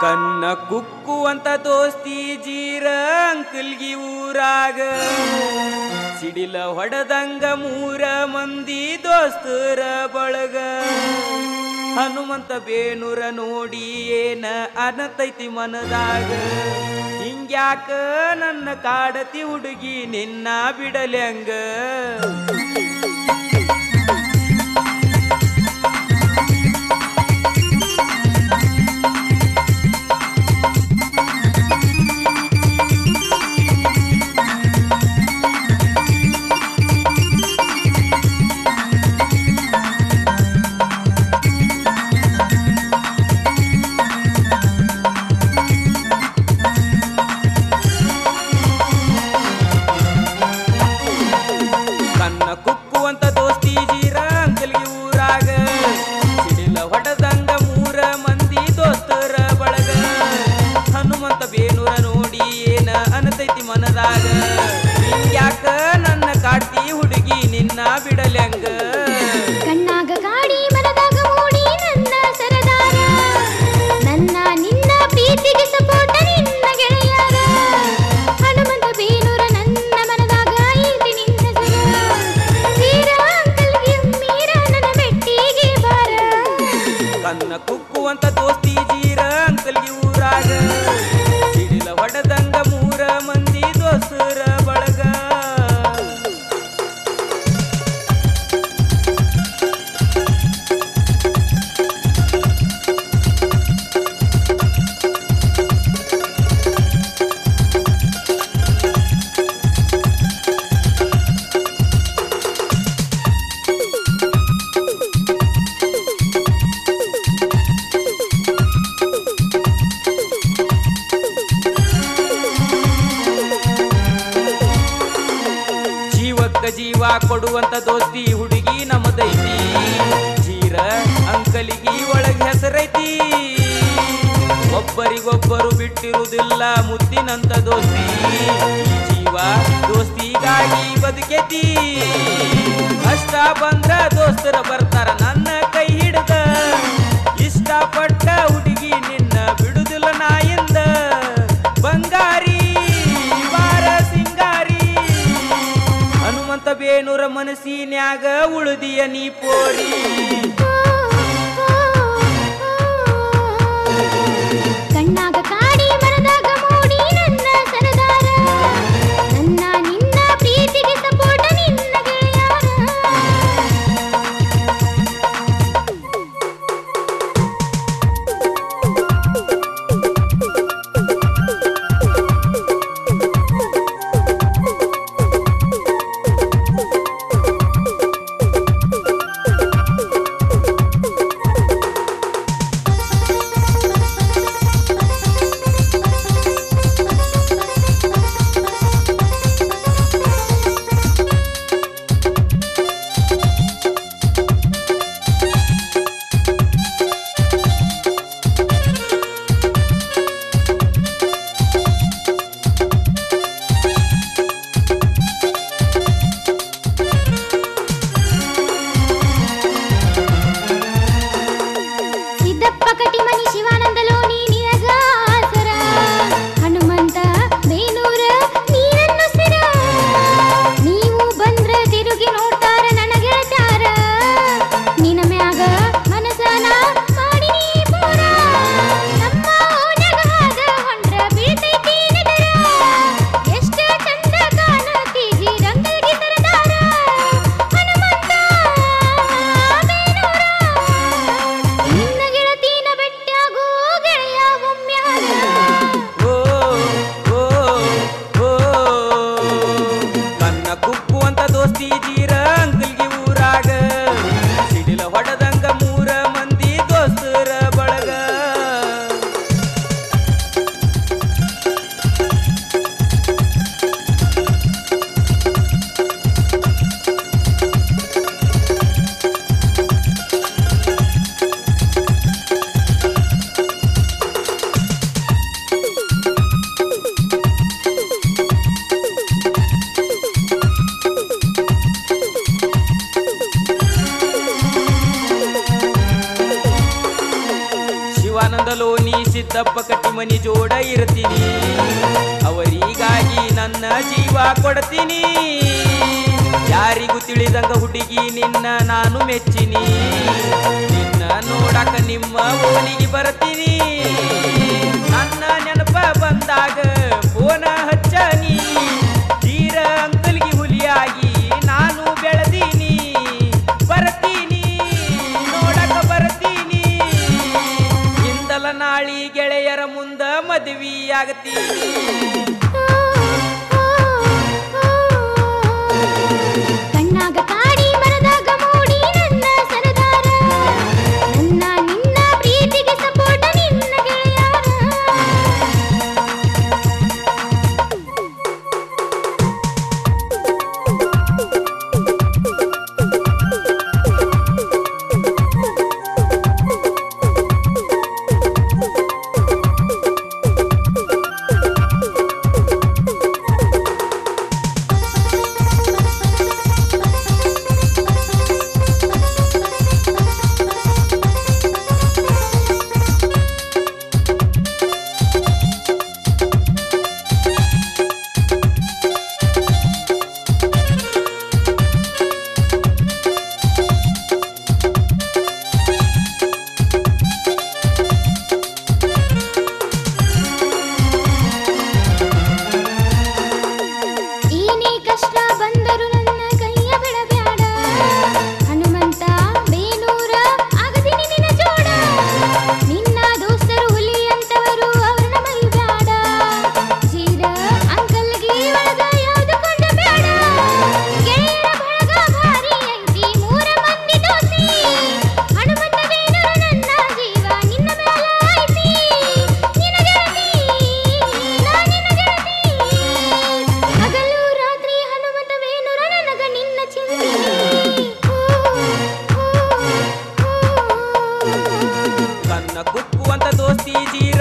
ಕನ್ನ ಕುಕ್ಕುವಂತ ದೋಸ್ತಿ ಜೀರ ಅಂಕಲ್ಗಿ ಊರಾಗ. ಸಿಡಿಲ ಹೊಡೆದಂಗ ಮೂರ ಮಂದಿ ದೋಸ್ತರ ಬಳಗ. ಹನುಮಂತ ಬೇನೂರ ನೋಡಿ ಏನ ಅನತೈತಿ ಮನದಾಗ. ಹಿಂಗ್ಯಾಕ ನನ್ನ ಕಾಡತಿ ಹುಡುಗಿ ನಿನ್ನ ಬಿಡಲ್ಯಂಗ. ಕನ್ನ ಕುಕ್ಕುವಂತ ದೋಸ್ತಿ ಜೀರ ಅಂಕಲ್ಗಿ ಕೊಡುವಂತ ದೋಸ್ತಿ, ಹುಡುಗಿ ನಮ್ಮದೈತಿ ಜೀರ ಅಂಕಲಿಗಿ ಒಳಗೆ ಹೆಸರೈತಿ. ಒಬ್ಬರಿಗೊಬ್ಬರು ಬಿಟ್ಟಿರುವುದಿಲ್ಲ ಮುತ್ತಿನಂತ ದೋಸ್ತಿ. ಜೀವ ದೋಸ್ತಿಗಾಗಿ ಬದುಕೆತಿ. ಕಷ್ಟ ಬಂದ್ರ ದೋಸ್ತರ ಬರ್ತಾರ ನನ್ನ ಮನಸ್ಸಿನ್ಯಾಗ ಉಳಿದಿಯ ನೀ ಪೋರಿ ಕಣ್ಣಾಗ ಸಿದ್ದಪ್ಪ ಕಟ್ಟಿ ಮನಿ ಜೋಡ ಇರ್ತೀನಿ. ಅವರಿಗಾಗಿ ನನ್ನ ಜೀವ ಕೊಡ್ತೀನಿ. ಯಾರಿಗೂ ತಿಳಿದಂಗ ಹುಡುಗಿ ನಿನ್ನ ನಾನು ಮೆಚ್ಚಿನಿ. ನಿನ್ನ ನೋಡಕ ನಿಮ್ಮ ಓಣಿಗೆ ಬರ್ತೀನಿ. ನನ್ನ ನೆನಪ ಬಂದಾಗ आगती। ಕನ್ನ ಕುಕ್ಕುವಂತ ದೋಸ್ತಿ ಜೀರ.